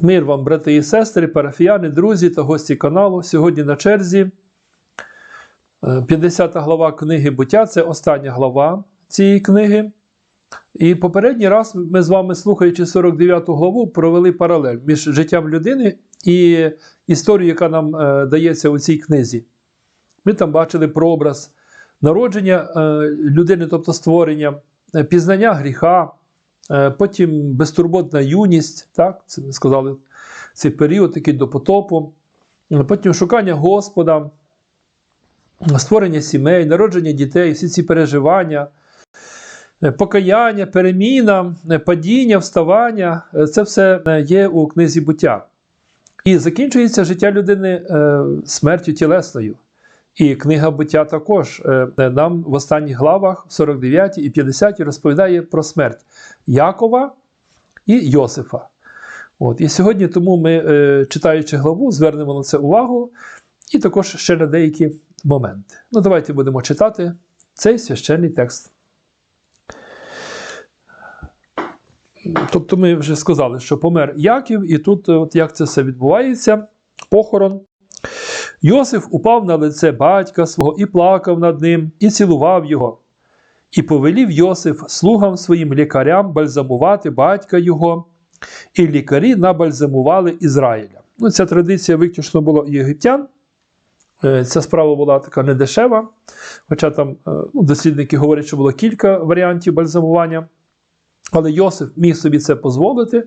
Мир вам, брати і сестри, парафіяни, друзі та гості каналу. Сьогодні на черзі е, 50 глава книги буття це остання глава цієї книги. І попередній раз ми з вами, слухаючи 49 главу, провели паралель між життям людини і історією, яка нам е, дається у цій книзі. Ми там бачили прообраз народження е, людини, тобто створення, е, пізнання гріха, е, потім безтурботна юність, так, це ми сказали, цей період такий до потопу, е, потім шукання Господа, створення сімей, народження дітей, всі ці переживання. Е, Покаяння, переміна, е, падіння, вставання е, це все е, є у книзі буття. І закінчується життя людини е, смертю тілесною. І книга буття також е, е, нам в останніх главах, 49 і 50, розповідає про смерть Якова і Йосифа. От. І сьогодні тому ми, е, читаючи главу, звернемо на це увагу і також ще на деякі моменти. Ну, давайте будемо читати цей священний текст. Тобто ми вже сказали, що помер Яків, і тут от як це все відбувається, похорон. Йосиф упав на лице батька свого і плакав над ним, і цілував його. І повелів Йосиф слугам своїм лікарям бальзамувати батька його, і лікарі набальзамували Ізраїля. Ну, Ця традиція виключно була єгиптян. Е, Ця справа була така недешева, хоча там е, ну, дослідники говорять, що було кілька варіантів бальзамування. Але Йосиф міг собі це дозволити,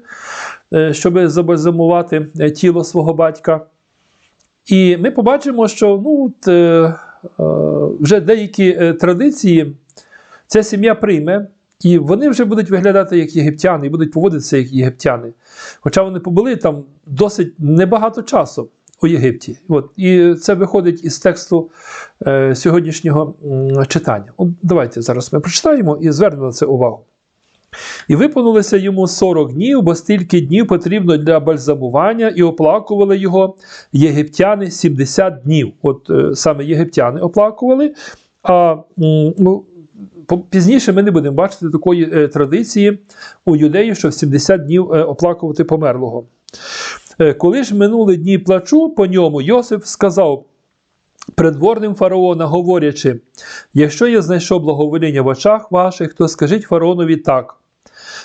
е, щоб забальзамувати тіло свого батька. І ми побачимо, що ну, от, е, е, вже деякі е, традиції ця сім'я прийме, і вони вже будуть виглядати як єгиптяни, і будуть поводитися як єгиптяни. Хоча вони побули там досить небагато часу у Єгипті. От, і це виходить із тексту е, сьогоднішнього читання. От, давайте зараз ми прочитаємо і звернемо на це увагу. І виповнилося йому 40 днів, бо стільки днів потрібно для бальзамування, і оплакували його єгиптяни 70 днів. От е, саме єгиптяни оплакували. А ну, пізніше ми не будемо бачити такої е, традиції у юдеїв, що в 70 днів е, оплакувати померлого. Коли ж минули дні плачу по ньому, Йосиф сказав придворним фараона, говорячи: якщо я знайшов благовоління в очах ваших, то скажіть фараонові так.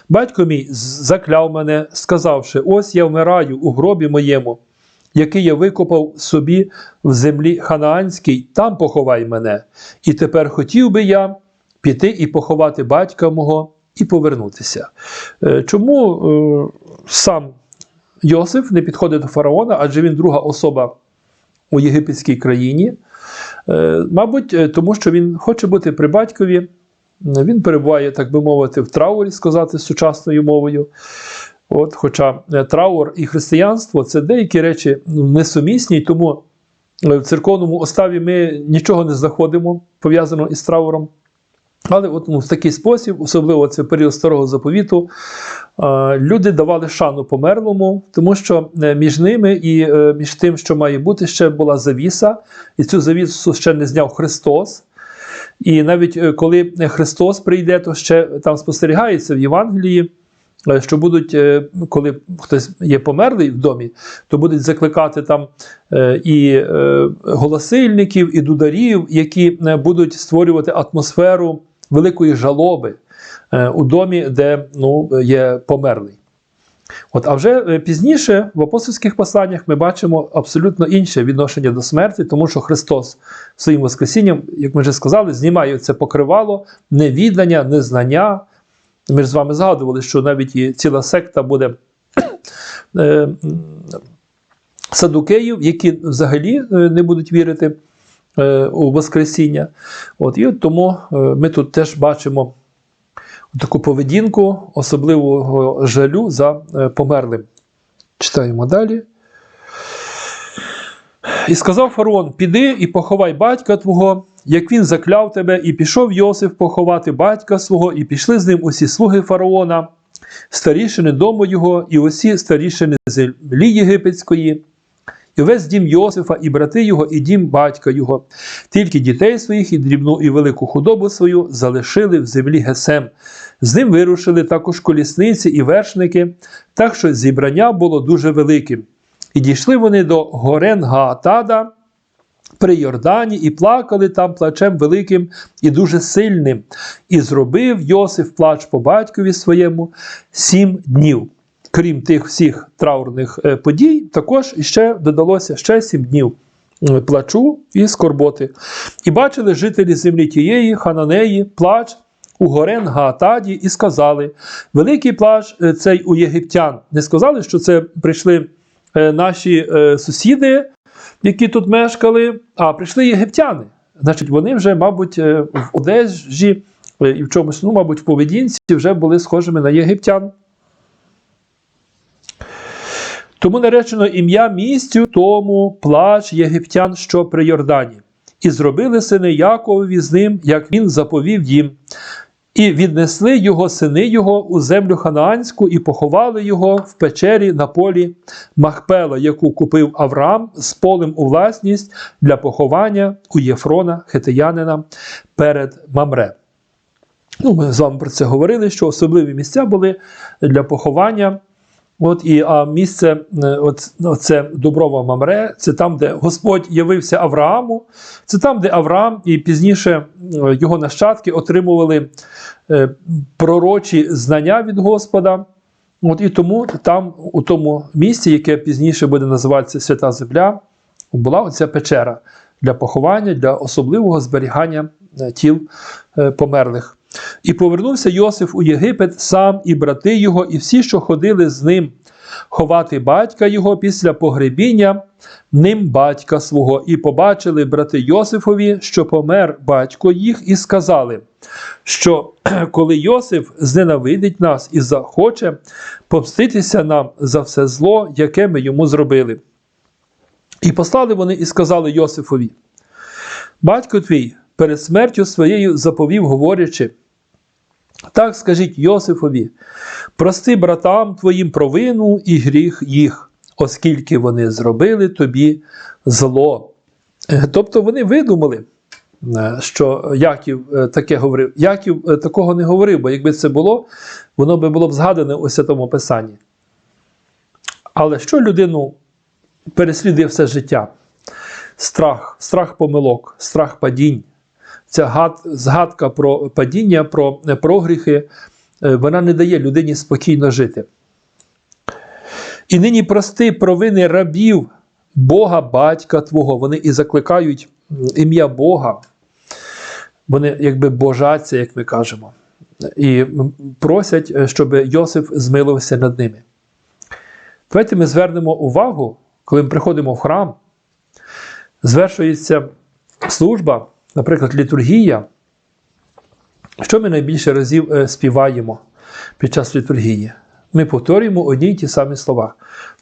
Батько мій закляв мене, сказавши: Ось я вмираю у гробі моєму, який я викопав собі в землі ханаанській, там поховай мене. І тепер хотів би я піти і поховати батька мого і повернутися. Е, Чому е, сам Йосиф не підходить до фараона, адже він друга особа у єгипетській країні? Е, Мабуть, тому що він хоче бути при батькові, він перебуває, так би мовити, в траурі, сказати сучасною мовою. От, хоча е, траур і християнство це деякі речі несумісні, тому е, в церковному оставі ми нічого не знаходимо пов'язаного із трауром. Але от, ну, в такий спосіб, особливо це період старого заповіту, е, люди давали шану померлому, тому що е, між ними і е, між тим, що має бути, ще була завіса, і цю завісу ще не зняв Христос. І навіть е, коли Христос прийде, то ще там спостерігається в Євангелії, е, що будуть, е, коли хтось є померлий в домі, то будуть закликати там і голосильників, і дударів, які будуть створювати атмосферу великої жалоби у домі, де ну, є померлий. От, а вже е, пізніше в апостольських посланнях ми бачимо абсолютно інше відношення до смерті, тому що Христос своїм Воскресінням, як ми вже сказали, знімає це покривало невідання, незнання. Ми ж з вами згадували, що навіть і ціла секта буде е, садукеїв, які взагалі е, не будуть вірити у Воскресіння. От, і от тому ми тут теж бачимо таку поведінку особливого жалю за е, померлим. Читаємо далі. І сказав фараон: Піди і поховай батька твого, як він закляв тебе, і пішов Йосиф поховати батька свого, і пішли з ним усі слуги фараона, старішини дому його, і усі старішини землі єгипетської. І весь дім Йосифа, і брати його, і дім батька його. Тільки дітей своїх, і дрібну і велику худобу свою залишили в землі Гесем. З ним вирушили також колісниці і вершники, так що зібрання було дуже великим. І дійшли вони до горен Гаатада при Йордані і плакали там плачем великим і дуже сильним. І зробив Йосиф плач по батькові своєму сім днів. Крім тих всіх траурних е, подій, також ще додалося ще сім днів е, плачу і скорботи. І бачили жителі землі тієї, Хананеї, плач у горен Гаатаді, і сказали: Великий плач е, цей у єгиптян. Не сказали, що це прийшли наші сусіди, які тут мешкали, а прийшли єгиптяни. Значить, вони вже, мабуть, в одежі і в чомусь, ну, мабуть, в поведінці вже були схожими на єгиптян. Тому наречено ім'я місцю тому плач єгиптян, що при Йордані. І зробили сини Яковові з ним, як він заповів їм. І віднесли його сини його у землю ханаанську і поховали його в печері на полі Махпела, яку купив Авраам з полем у власність для поховання у Єфрона, хитиянина, перед Мамре. Ну, ми з вами про це говорили, що особливі місця були для поховання. От і а місце, е, це Дуброва Мамре, це там, де Господь явився Аврааму, це там, де Авраам і пізніше е, його нащадки отримували е, пророчі знання від Господа. От І тому там, у тому місці, яке пізніше буде називатися Свята Земля, була оця печера для поховання, для особливого зберігання тіл померлих. І повернувся Йосиф у Єгипет сам і брати його, і всі, що ходили з ним ховати батька його після погребіння ним батька свого, і побачили брати Йосифові, що помер батько їх, і сказали, що коли Йосиф зненавидить нас і захоче помститися нам за все зло, яке ми йому зробили. І послали вони і сказали Йосифові: Батько твій перед смертю своєю заповів, говорячи. Так скажіть Йосифові, прости братам твоїм провину і гріх їх, оскільки вони зробили тобі зло. Е, Тобто вони видумали, е, що Яків е, таке говорив. Яків такого не говорив, бо якби це було, воно би було б згадане у Святому Писанні. Але що людину переслідує все життя? Страх, страх помилок, страх падінь. Ця гад, згадка про падіння, про прогріхи, е, вона не дає людині спокійно жити. І нині прости провини рабів Бога, батька Твого. Вони і закликають ім'я Бога. Вони якби божаться, як ми кажемо, і просять, е, щоб Йосиф змилився над ними. Давайте ми звернемо увагу, коли ми приходимо в храм, звершується служба, наприклад, літургія. Що ми найбільше разів е, співаємо під час літургії? Ми повторюємо одні й ті самі слова.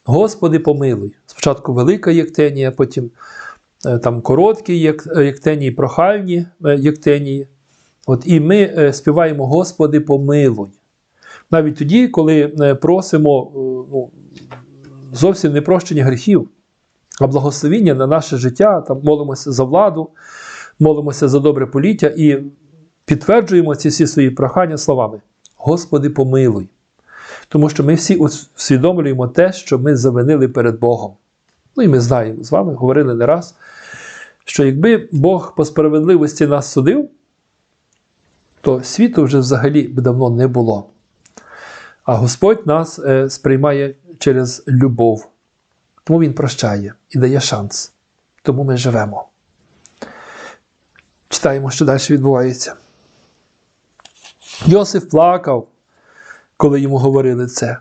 Господи, помилуй. Спочатку велика єктенія, потім е, там короткі е, єктенії, прохальні єктенії. От, і ми співаємо Господи, помилуй. Навіть тоді, коли просимо ну, зовсім не прощення гріхів, а благословіння на наше життя, там молимося за владу, молимося за добре поліття і підтверджуємо ці всі свої прохання словами: Господи, помилуй. Тому що ми всі усвідомлюємо те, що ми завинили перед Богом. Ну і ми знаємо, з вами говорили не раз, що якби Бог по справедливості нас судив, то світу вже взагалі б давно не було. А Господь нас е, сприймає через любов. Тому Він прощає і дає шанс. Тому ми живемо. Читаємо, що далі відбувається. Йосиф плакав, коли йому говорили це.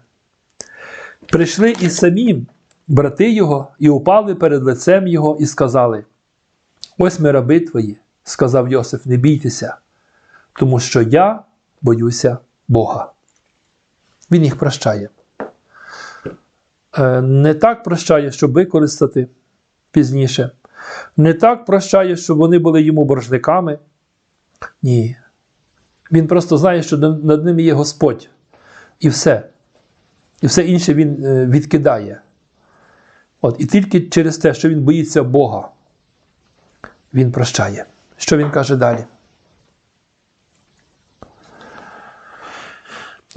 Прийшли і самі брати його і упали перед лицем його і сказали: Ось ми раби твої, сказав Йосиф, не бійтеся, тому що я боюся Бога. Він їх прощає. Е, Не так прощає, щоб використати пізніше. Не так прощає, щоб вони були йому боржниками. Ні. Він просто знає, що над ними є Господь. І все. І все інше він е, відкидає. От, і тільки через те, що він боїться Бога, він прощає. Що він каже далі?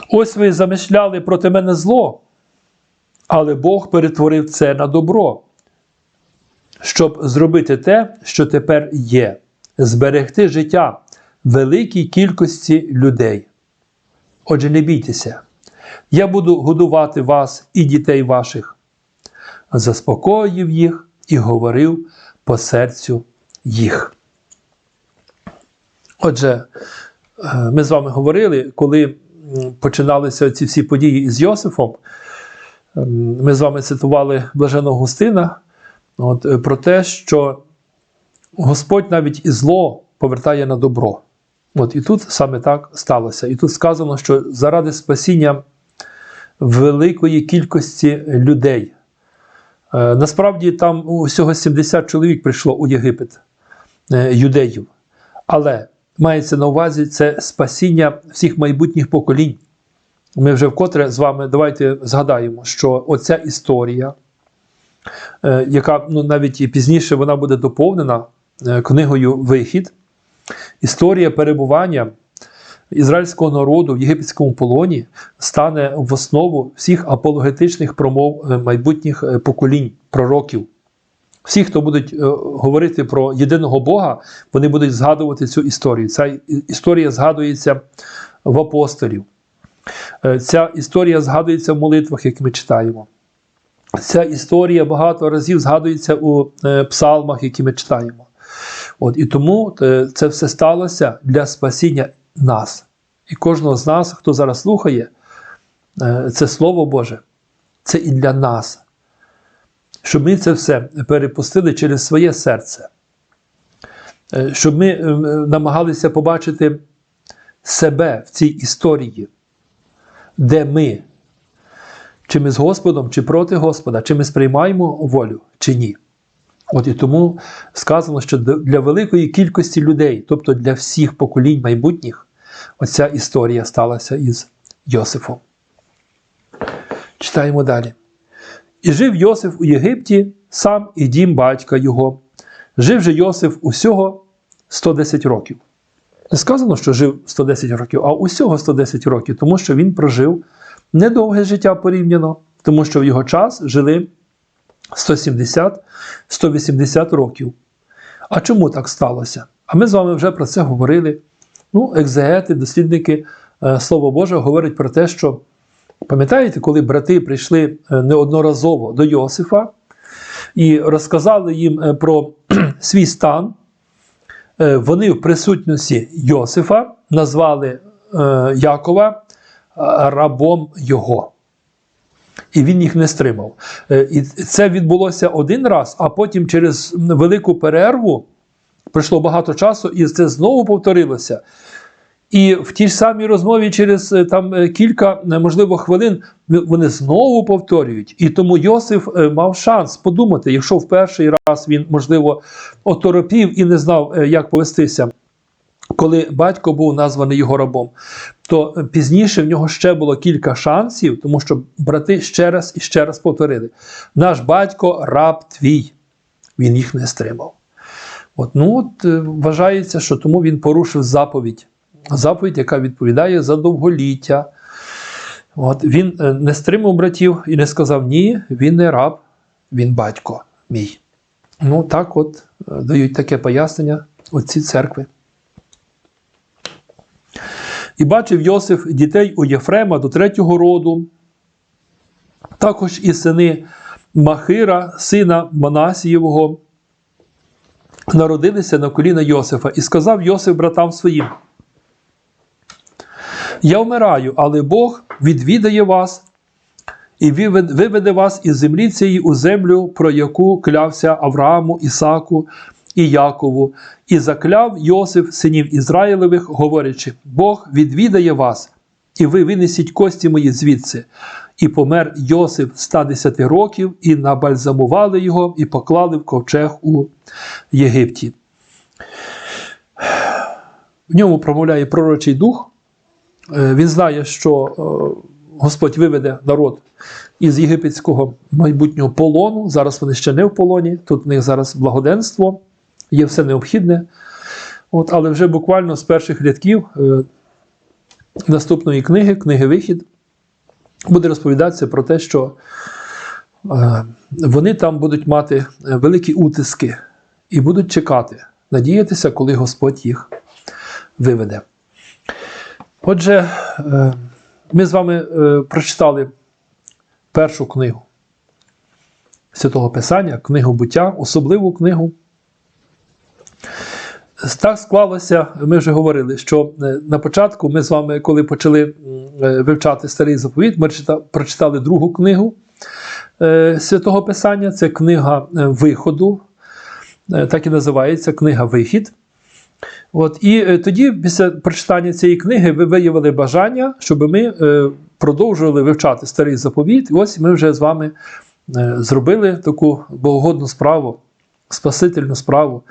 Ось ви замишляли проти мене зло, але Бог перетворив це на добро, щоб зробити те, що тепер є, зберегти життя великій кількості людей. Отже, не бійтеся, я буду годувати вас і дітей ваших. Заспокоїв їх і говорив по серцю їх. Отже, е, ми з вами говорили, коли починалися ці всі події із Йосифом. Ми з вами цитували Блаженого Густина от, е, про те, що Господь навіть і зло повертає на добро. От і тут саме так сталося. І тут сказано, що заради спасіння великої кількості людей. Е, Насправді там усього 70 чоловік прийшло у Єгипет е, юдеїв. Але мається на увазі це спасіння всіх майбутніх поколінь. Ми вже вкотре з вами давайте згадаємо, що оця історія, яка ну, навіть і пізніше вона буде доповнена е, книгою Вихід, історія перебування ізраїльського народу в єгипетському полоні стане в основу всіх апологетичних промов е, майбутніх е, поколінь пророків. Всі, хто будуть е, говорити про єдиного Бога, вони будуть згадувати цю історію. Ця історія згадується в апостолів. Е, Ця історія згадується в молитвах, як ми читаємо. Ця історія багато разів згадується у е, псалмах, які ми читаємо. От, і тому е, це все сталося для спасіння нас. І кожного з нас, хто зараз слухає, е, це Слово Боже, це і для нас. Щоб ми це все перепустили через своє серце. Щоб ми намагалися побачити себе в цій історії, де ми, чи ми з Господом, чи проти Господа, чи ми сприймаємо волю, чи ні. От і тому сказано, що для великої кількості людей, тобто для всіх поколінь майбутніх, оця історія сталася із Йосифом. Читаємо далі. І жив Йосиф у Єгипті, сам і дім батька його. Жив же Йосиф усього 110 років. Не сказано, що жив 110 років, а усього 110 років, тому що він прожив недовге життя порівняно, тому що в його час жили 170-180 років. А чому так сталося? А ми з вами вже про це говорили. Ну, екзегети, дослідники е, Слова Божого говорять про те, що пам'ятаєте, коли брати прийшли е, неодноразово до Йосифа і розказали їм е, про свій стан, вони в присутності Йосифа назвали Якова рабом його. І він їх не стримав. Е, І це відбулося один раз, а потім через велику перерву пройшло багато часу, і це знову повторилося. І в тій ж самій розмові через е, там е, кілька, можливо, хвилин вони знову повторюють. І тому Йосиф мав шанс подумати, якщо в перший раз він, можливо, оторопів і не знав, як повестися, коли батько був названий його рабом, то пізніше в нього ще було кілька шансів, тому що брати ще раз і ще раз повторили: наш батько раб твій, він їх не стримав. От, ну от е, вважається, що тому він порушив заповідь. Заповідь, яка відповідає за довголіття. От, він е, не стримав братів і не сказав: ні, він не раб, він батько мій. Ну, так от е, дають таке пояснення отці церкви. І бачив Йосиф дітей у Єфрема до третього роду, також і сини Махира, сина Манасієвого, народилися на коліна Йосифа, і сказав Йосиф братам своїм: Я вмираю, але Бог відвідає вас і виведе вас із землі цієї у землю, про яку клявся Аврааму, Ісаку і Якову, і закляв Йосиф синів Ізраїлевих, говорячи: Бог відвідає вас, і ви винесіть кості мої звідси. І помер Йосиф 110 років, і набальзамували його, і поклали в ковчег у Єгипті. В ньому промовляє пророчий дух. Е, Він знає, що е, Господь виведе народ із єгипетського майбутнього полону. Зараз вони ще не в полоні, тут в них зараз благоденство, є все необхідне. От, але вже буквально з перших рядків е, наступної книги, книги Вихід, буде розповідатися про те, що е, вони там будуть мати е, великі утиски і будуть чекати, надіятися, коли Господь їх виведе. Отже, е, ми з вами е, прочитали першу книгу Святого Писання, книгу буття, особливу книгу. Так склалося, ми вже говорили, що е, на початку ми з вами, коли почали е, вивчати старий заповіт, ми прочитали другу книгу е, Святого Писання, це книга виходу, так і називається книга Вихід. От, і тоді, після прочитання цієї книги, ви виявили бажання, щоб ми продовжували вивчати старий заповіт. І ось ми вже з вами зробили таку богогодну справу, спасительну справу.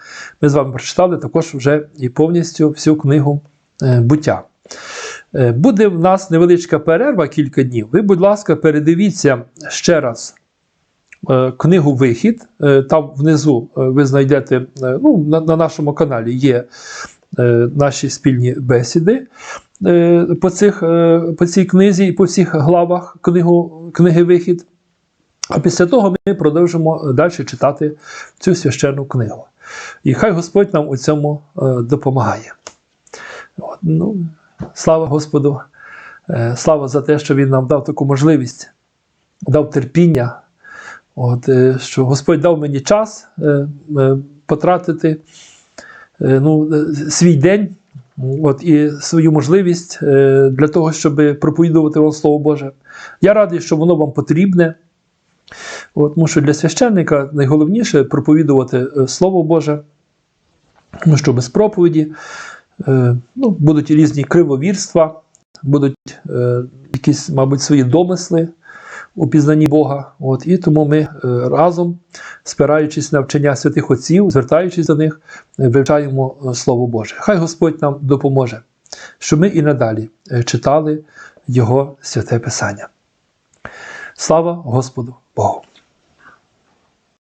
Ми з вами прочитали також вже і повністю всю книгу е, буття. Е, Буде в нас невеличка перерва кілька днів. Ви, будь ласка, передивіться ще раз е, книгу Вихід. Там внизу ви знайдете ну, на, на нашому каналі є наші спільні бесіди по, цих, по цій книзі і по всіх главах книгу, книги Вихід. А після того ми продовжимо далі читати цю священну книгу. І хай Господь нам у цьому е, допомагає. Ну, слава Господу! Е, Слава за те, що Він нам дав таку можливість, дав терпіння, От, е, що Господь дав мені час е, е, потратити е, ну, е, свій день от, і свою можливість е, для того, щоб проповідувати вам Слово Боже. Я радий, що воно вам потрібне. От, тому що для священника найголовніше проповідувати е, Слово Боже, тому що без проповіді е, ну, будуть різні кривовірства, будуть е, якісь, мабуть, свої домисли у пізнанні Бога. От, і тому ми е, разом, спираючись на вчення святих отців, звертаючись до них, вивчаємо е, Слово Боже. Хай Господь нам допоможе, щоб ми і надалі е, читали Його святе Писання. Слава Господу Bob.